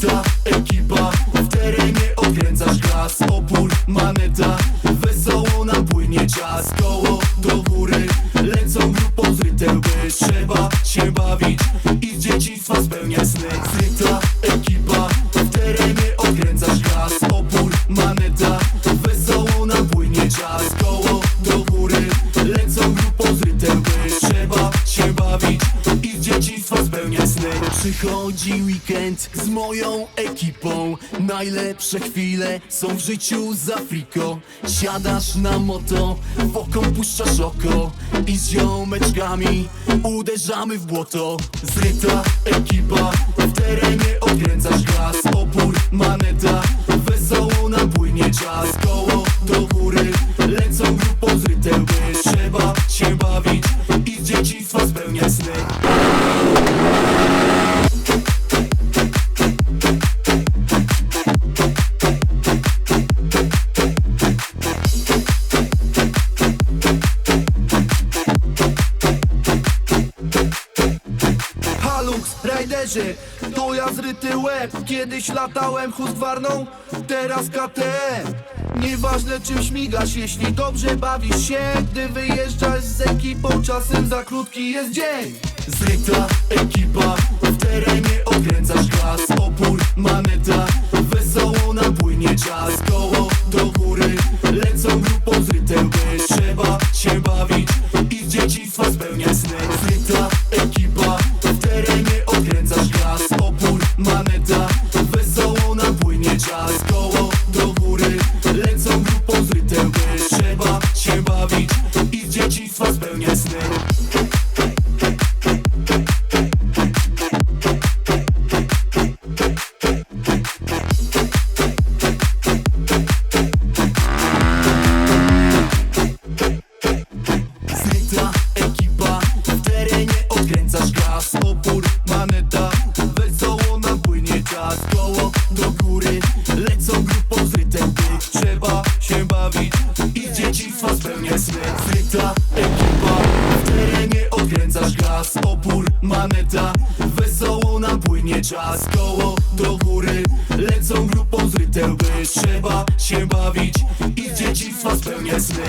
Bita ekipa, w terenie odkręcasz gaz. Opór, maneta, wesoło nam płynie czas. Koło do góry, lecą grupą zryte łby. Trzeba się bawić i z dzieciństwa spełniać sny. Zryta ekipa, w terenie odkręcasz gaz. Opór, maneta, wesoło nam płynie czas. Przychodzi weekend z moją ekipą. Najlepsze chwile są w życiu z Afriko Siadasz na moto, w oko puszczasz oko I z ziomeczkami uderzamy w błoto. Zryta ekipa, w terenie odkręcasz gaz. Opór, maneta, wesoło nam płynie czas. Koło do góry, rajderzy, to ja zryty łeb. Kiedyś latałem hustwarną, teraz KTM Nieważne czym śmigasz, jeśli dobrze bawisz się. Gdy wyjeżdżasz z ekipą, czasem za krótki jest dzień. Zryta ekipa, Trzeba się bawić i dzieciństwa spełniać sny Zryta gaz Opór, maneta, wesoło nam płynie czas Koło do góry, lecą grupą z rytem by Trzeba się bawić i z dzieciństwa spełniać sny